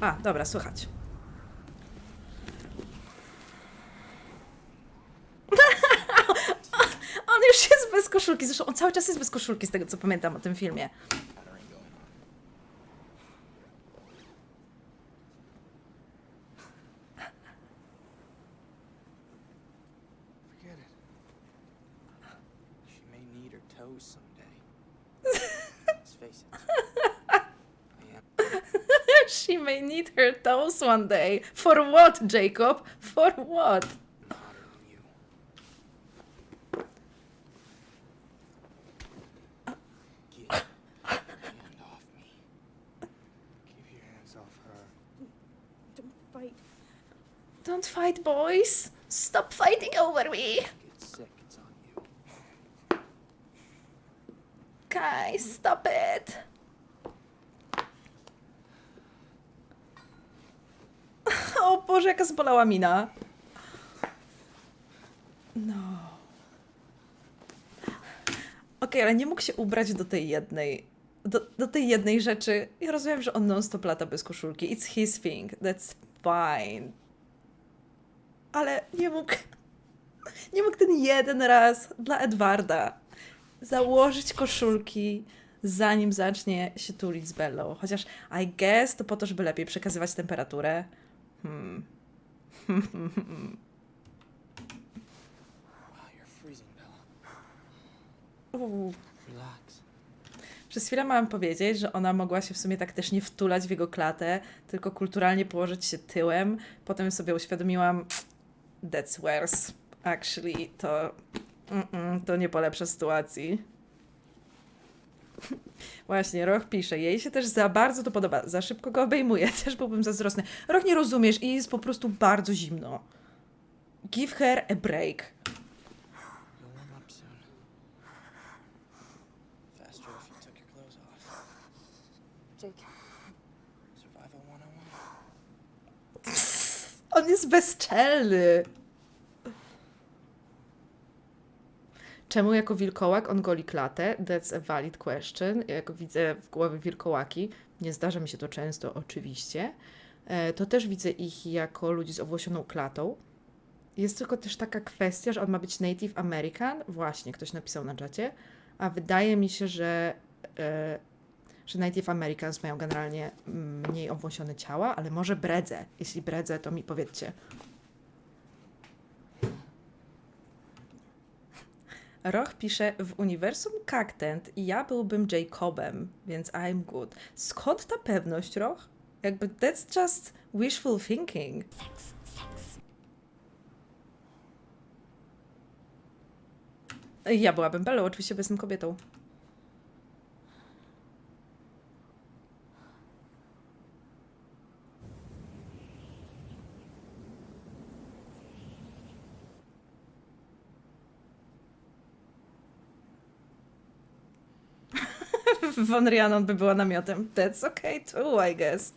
A, dobra, słychać. on już jest bez koszulki. Zresztą on cały czas jest bez koszulki, z tego co pamiętam o tym filmie. your toes one day. For what, Jacob? For what? Don't fight, boys. Stop fighting over me. Guys, stop it. O Boże, jaka zbolała mina. No. Okej, ale nie mógł się ubrać do tej jednej. Do, do tej jednej rzeczy. Ja rozumiem, że on non-stop lata bez koszulki. It's his thing. That's fine. Ale nie mógł. Nie mógł ten jeden raz dla Edwarda założyć koszulki, zanim zacznie się tulić z Bellą. Chociaż I guess to po to, żeby lepiej przekazywać temperaturę. Hmm. Uuu. Przez chwilę miałam powiedzieć, że ona mogła się w sumie tak też nie wtulać w jego klatę, tylko kulturalnie położyć się tyłem. Potem sobie uświadomiłam, that's worse. Actually, to, mm-mm, to nie polepsza sytuacji. Właśnie, Roch pisze, jej się też za bardzo to podoba, za szybko go obejmuje, też byłbym zazdrosny. Roch, nie rozumiesz i jest po prostu bardzo zimno. Give her a break. You'll warm up Czemu jako wilkołak on goli klatę? That's a valid question. Jak widzę w głowie wilkołaki, nie zdarza mi się to często, oczywiście, e, to też widzę ich jako ludzi z owłosioną klatą. Jest tylko też taka kwestia, że on ma być Native American. Właśnie, ktoś napisał na czacie. A wydaje mi się, że, e, że Native Americans mają generalnie mniej owłosione ciała, ale może bredze. Jeśli bredze, to mi powiedzcie. Roch pisze w uniwersum Cactent i ja byłbym Jacobem, więc I'm good. Skąd ta pewność, Roch? Jakby that's just wishful thinking. Ja byłabym Bellą, oczywiście, bo jestem kobietą. Von Rhiannon by była namiotem. That's okay too, I guess.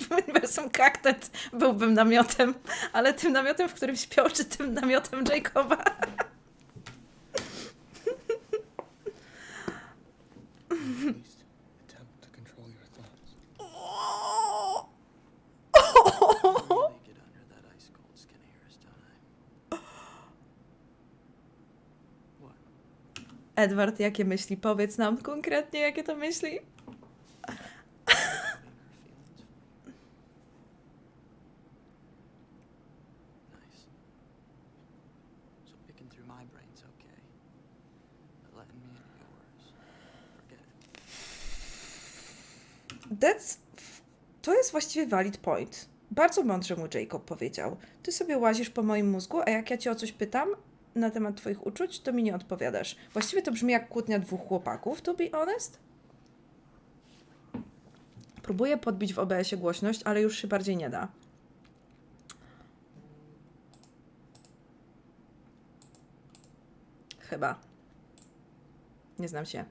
W uniwersum Cactent byłbym namiotem, ale tym namiotem, w którym śpią, czy tym namiotem Jacoba? Edward, jakie myśli? Powiedz nam konkretnie, jakie to myśli. That's... To jest właściwie valid point. Bardzo mądrze mu Jacob powiedział. Ty sobie łazisz po moim mózgu, a jak ja cię o coś pytam na temat twoich uczuć, to mi nie odpowiadasz. Właściwie to brzmi jak kłótnia dwóch chłopaków, to be honest. Próbuję podbić w OBS-ie głośność, ale już się bardziej nie da. Chyba. Nie znam się.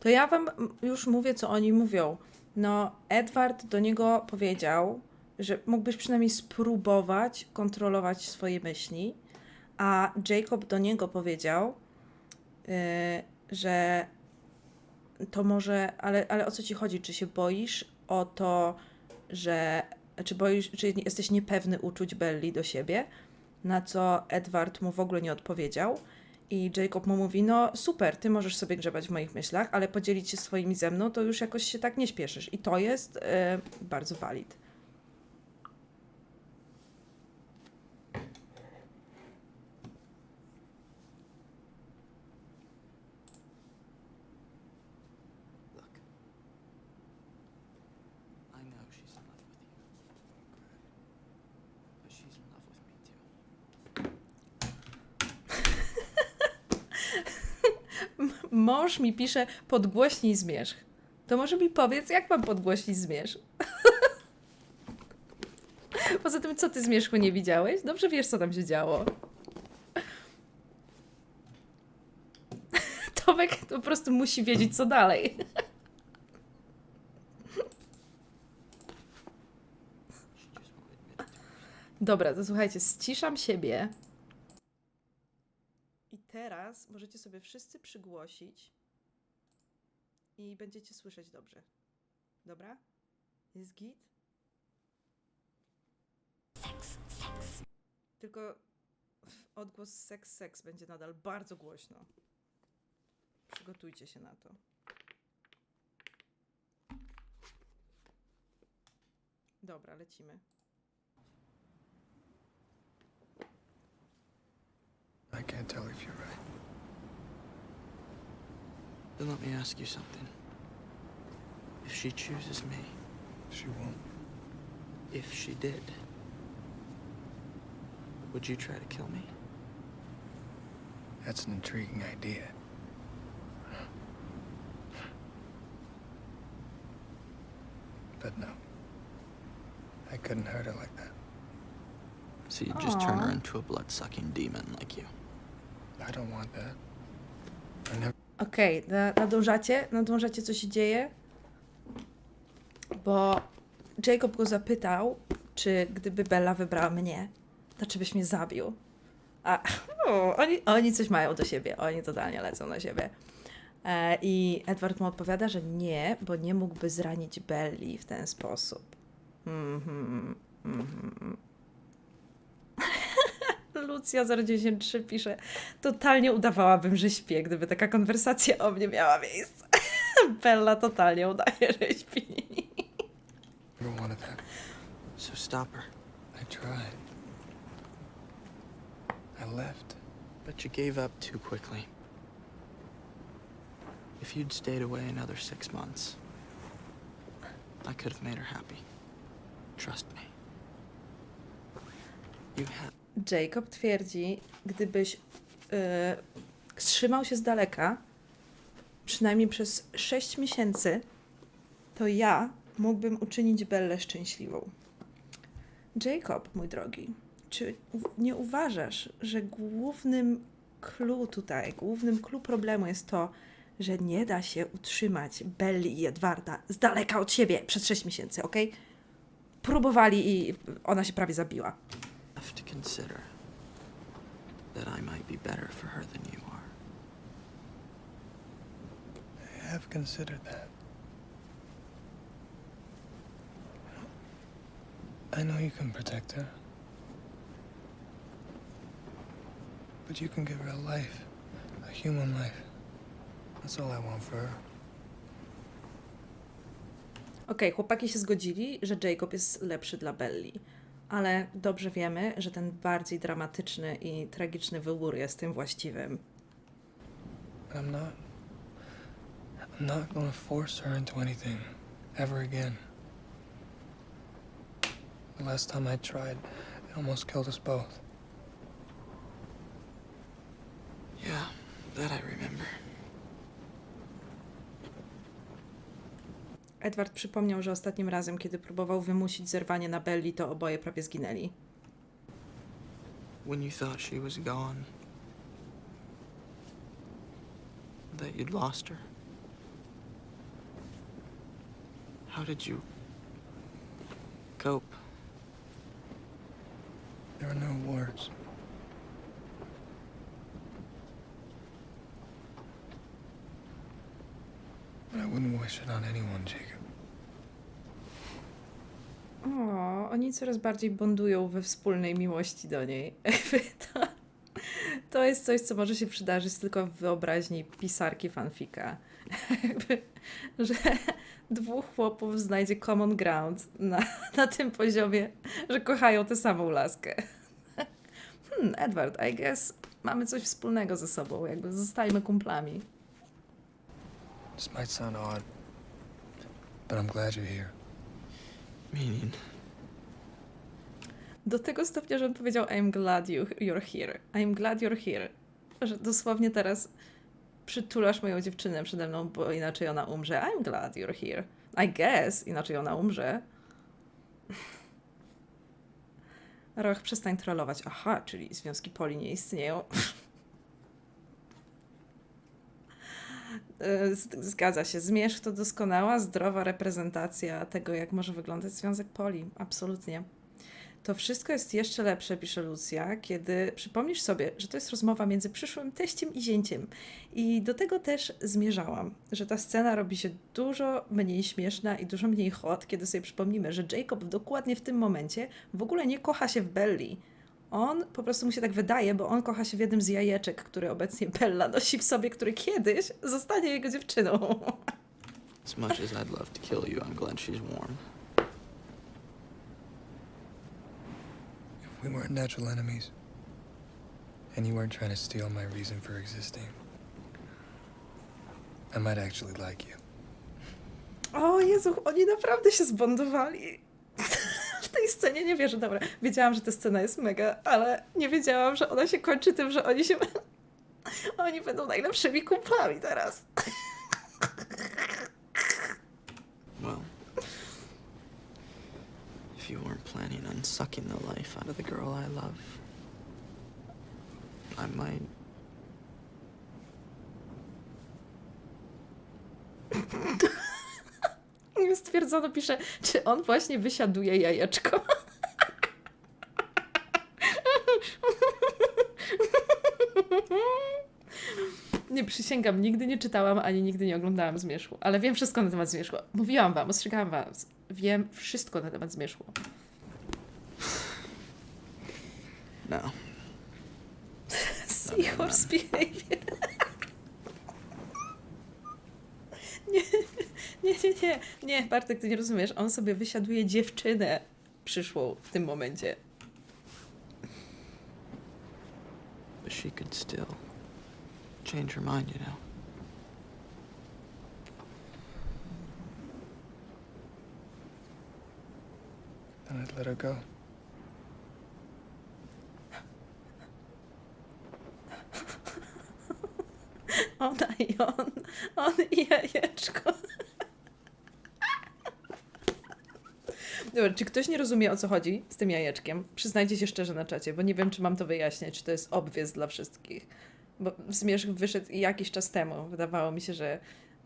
To ja wam już mówię, co oni mówią. No, Edward do niego powiedział, że mógłbyś przynajmniej spróbować kontrolować swoje myśli, a Jacob do niego powiedział, yy, że to może, ale, ale o co ci chodzi? Czy się boisz o to, że, czy boisz, czy jesteś niepewny uczuć Belli do siebie? Na co Edward mu w ogóle nie odpowiedział. I Jacob mu mówi, no super, ty możesz sobie grzebać w moich myślach, ale podzielić się swoimi ze mną, to już jakoś się tak nie śpieszysz. I to jest e, bardzo valid. Look. I know she's in love with you. But she's in love with me too. Mąż mi pisze podgłośnij zmierzch. To może mi powiedz, jak mam podgłośnić zmierzch? Poza tym, co ty zmierzchu nie widziałeś? Dobrze wiesz, co tam się działo. Tomek po prostu musi wiedzieć, co dalej. Dobra, to słuchajcie, ściszam siebie. Teraz możecie sobie wszyscy przygłosić i będziecie słyszeć dobrze. Dobra? Jest git? Tylko odgłos seks, seks będzie nadal bardzo głośno. Przygotujcie się na to. Dobra, lecimy. Then let me ask you something. If she chooses me, She won't. if she did, would you try to kill me? That's an intriguing idea. But no. I couldn't hurt her like that. So you'd just turn her into a blood-sucking demon like you. I don't want that. I never Okej, na, nadążacie? Nadążacie, co się dzieje? Bo Jacob go zapytał, czy gdyby Bella wybrała mnie, to czy byś mnie zabił? A o, oni, oni coś mają do siebie, oni totalnie lecą na siebie. E, I Edward mu odpowiada, że nie, bo nie mógłby zranić Belli w ten sposób. Mhm, mhm. Lucja 093 pisze, totalnie udawałabym, że śpię, gdyby taka konwersacja o mnie miała miejsce. Bella totalnie udaje, że śpi. never wanted that. So stop her. I tried. I left. But you gave up too quickly. If you'd stayed away another six months, I could have made her happy. Trust me. You had. Jacob twierdzi, gdybyś yy, trzymał się z daleka, przynajmniej przez 6 miesięcy, to ja mógłbym uczynić Bellę szczęśliwą. Jacob, mój drogi, czy nie uważasz, że głównym clue tutaj, głównym clue problemu jest to, że nie da się utrzymać Belli i Edwarda z daleka od siebie przez 6 miesięcy, ok? Próbowali i ona się prawie zabiła. Have to consider that I might be better for her than you are. I have considered that. I know you can protect her. But you can give her a life, a human life. That's all I want for her. Okej, chłopaki się zgodzili, że Jacob jest lepszy dla Belli, ale dobrze wiemy, że ten bardziej dramatyczny i tragiczny wybór jest tym właściwym. I'm not. I'm not gonna force her into anything ever again. The last time I tried, it almost killed us both. Yeah, that I remember. Edward przypomniał, że ostatnim razem, kiedy próbował wymusić zerwanie na Belli, to oboje prawie zginęli. When you thought she was gone, that you'd lost her. How did you cope? There are no words. I wouldn't wish it on anyone, Jacob. O, oni coraz bardziej bondują we wspólnej miłości do niej. To, to jest coś, co może się przydarzyć tylko w wyobraźni pisarki fanfika. Że dwóch chłopów znajdzie common ground na, na tym poziomie, że kochają tę samą laskę. Hmm, Edward, I guess mamy coś wspólnego ze sobą, jakby zostajmy kumplami. This might sound odd, but I'm glad you're here. Do tego stopnia, że on powiedział I'm glad you, you're here. I'm glad you're here. Że dosłownie teraz przytulasz moją dziewczynę przede mną, bo inaczej ona umrze. I'm glad you're here. I guess, inaczej ona umrze. Roch, przestań trollować. Aha, czyli związki poli nie istnieją. E, z- Zgadza się. Zmierzch to doskonała, zdrowa reprezentacja tego, jak może wyglądać związek poli. Absolutnie. To wszystko jest jeszcze lepsze, pisze Lucja, kiedy przypomnisz sobie, że to jest rozmowa między przyszłym teściem i zięciem. I do tego też zmierzałam, że ta scena robi się dużo mniej śmieszna i dużo mniej hot, kiedy sobie przypomnimy, że Jacob dokładnie w tym momencie w ogóle nie kocha się w Belli. On po prostu mu się tak wydaje, bo on kocha się w jednym z jajeczek, który obecnie Bella nosi w sobie, który kiedyś zostanie jego dziewczyną. As much as I'd love to kill you, I'm glad she's warm. If we weren't natural enemies, and you weren't trying to steal my reason for existing, I might actually like you. O Jezu, oni naprawdę się zbondowali. Tej scenie nie wierzę, dobra. Wiedziałam, że ta scena jest mega, ale nie wiedziałam, że ona się kończy tym, że oni się. Oni będą najlepszymi kumplami teraz. Well, if you weren't planning on sucking the life out of the girl I love, I might. I stwierdzono, pisze, czy on właśnie wysiaduje jajeczko. Nie przysięgam, nigdy nie czytałam ani nigdy nie oglądałam Zmierzchu, ale wiem wszystko na temat Zmierzchu. Mówiłam wam, ostrzegałam was. Wiem wszystko na temat Zmierzchu. No. Seahorse behavior. Nie, nie, nie, nie, nie, Bartek, ty nie rozumiesz. On sobie wysiaduje dziewczynę przyszłą w tym momencie. But she could still change her mind, you know. Then I'd let her go. Ona i on, on i jajeczko. Dobra, czy ktoś nie rozumie o co chodzi z tym jajeczkiem? Przyznajcie się szczerze na czacie, bo nie wiem, czy mam to wyjaśniać, czy to jest obwiez dla wszystkich. Bo zmierzch wyszedł jakiś czas temu. Wydawało mi się, że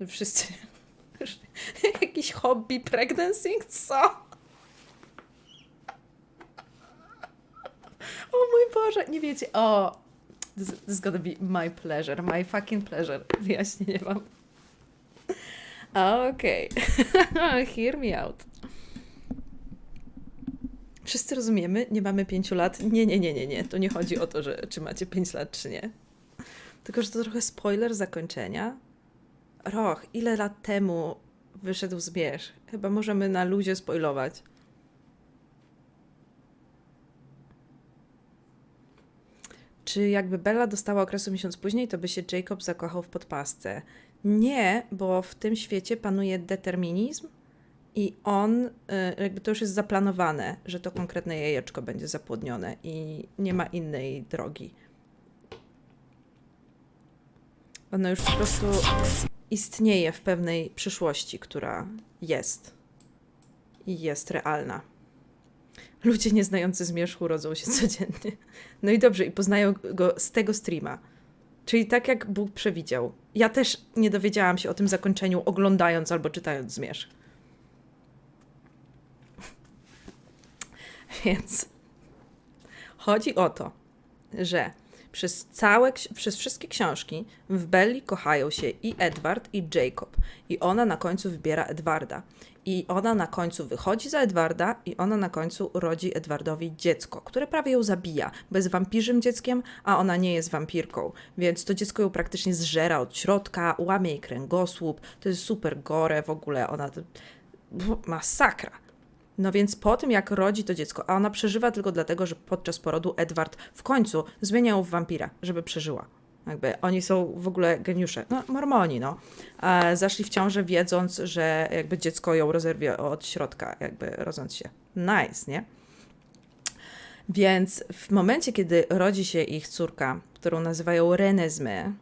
wszyscy. Jakiś hobby pregnancy? Co? O mój Boże, nie wiecie. O, this, this is gonna be my pleasure, my fucking pleasure. Wyjaśnienie wam. Okej. Hear me out. Wszyscy rozumiemy, nie mamy pięciu lat. Nie, nie, nie, nie, nie. To nie chodzi o to, że czy macie pięć lat, czy nie. Tylko, że to trochę spoiler zakończenia. Roch, ile lat temu wyszedł Zmierzch? Chyba możemy na luzie spoilować. Czy jakby Bella dostała okresu miesiąc później, to by się Jacob zakochał w podpasce? Nie, bo w tym świecie panuje determinizm i on, y, jakby to już jest zaplanowane, że to konkretne jajeczko będzie zapłodnione i nie ma innej drogi. Ono już po prostu istnieje w pewnej przyszłości, która jest i jest realna. Ludzie nieznający zmierzchu rodzą się codziennie. No i dobrze, i poznają go z tego streama. Czyli tak jak Bóg przewidział. Ja też nie dowiedziałam się o tym zakończeniu oglądając albo czytając zmierzch. Więc chodzi o to, że Przez całe, przez wszystkie książki w Belli kochają się i Edward, i Jacob. I ona na końcu wybiera Edwarda. I ona na końcu wychodzi za Edwarda, i ona na końcu rodzi Edwardowi dziecko, które prawie ją zabija, bo jest wampirzym dzieckiem, a ona nie jest wampirką. Więc to dziecko ją praktycznie zżera od środka, łamie jej kręgosłup. To jest super gore w ogóle. Ona. Masakra. No więc po tym, jak rodzi to dziecko, a ona przeżywa tylko dlatego, że podczas porodu Edward w końcu zmienia ją w wampira, żeby przeżyła. Jakby oni są w ogóle geniusze. No, mormoni, no. E, zaszli w ciążę wiedząc, że jakby dziecko ją rozerwie od środka, jakby rodząc się. Nice, nie? Więc w momencie, kiedy rodzi się ich córka, którą nazywają Renesmy,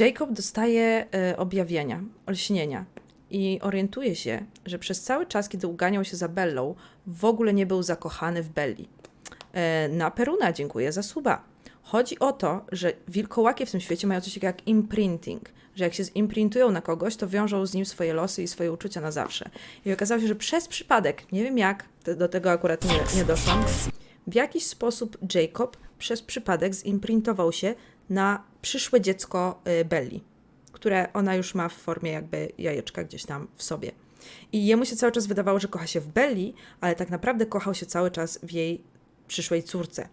Jacob dostaje e, objawienia, olśnienia i orientuje się, że przez cały czas, kiedy uganiał się za Bellą, w ogóle nie był zakochany w Belli. E, na Peruna dziękuję za suba. Chodzi o to, że wilkołaki w tym świecie mają coś takiego jak imprinting, że jak się zimprintują na kogoś, to wiążą z nim swoje losy i swoje uczucia na zawsze. I okazało się, że przez przypadek, nie wiem jak, do tego akurat nie, nie doszłam, w jakiś sposób Jacob przez przypadek zimprintował się na przyszłe dziecko y, Belli, które ona już ma w formie jakby jajeczka gdzieś tam w sobie. I jemu się cały czas wydawało, że kocha się w Belli, ale tak naprawdę kochał się cały czas w jej przyszłej córce.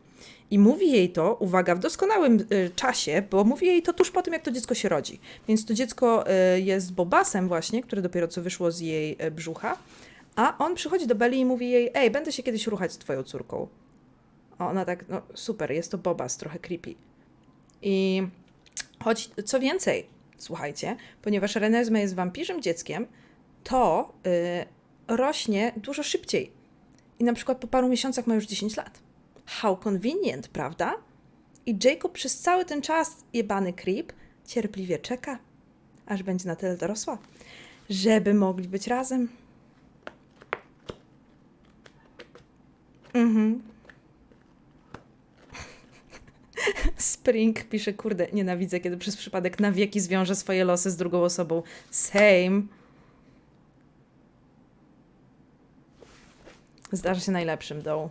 I mówi jej to, uwaga, w doskonałym y, czasie, bo mówi jej to tuż po tym, jak to dziecko się rodzi. Więc to dziecko y, jest Bobasem właśnie, które dopiero co wyszło z jej y, brzucha, a on przychodzi do Belli i mówi jej, ej, będę się kiedyś ruchać z twoją córką. A ona tak, no super, jest to Bobas, trochę creepy. I choć co więcej, słuchajcie, ponieważ Renesme jest wampirzym dzieckiem, to y, rośnie dużo szybciej. I na przykład po paru miesiącach ma już 10 lat. How convenient, prawda? I Jacob przez cały ten czas, jebany creep, cierpliwie czeka, aż będzie na tyle dorosła, żeby mogli być razem. Mhm. Spring pisze, kurde, nienawidzę, kiedy przez przypadek na wieki zwiąże swoje losy z drugą osobą. Same. Zdarza się najlepszym, though.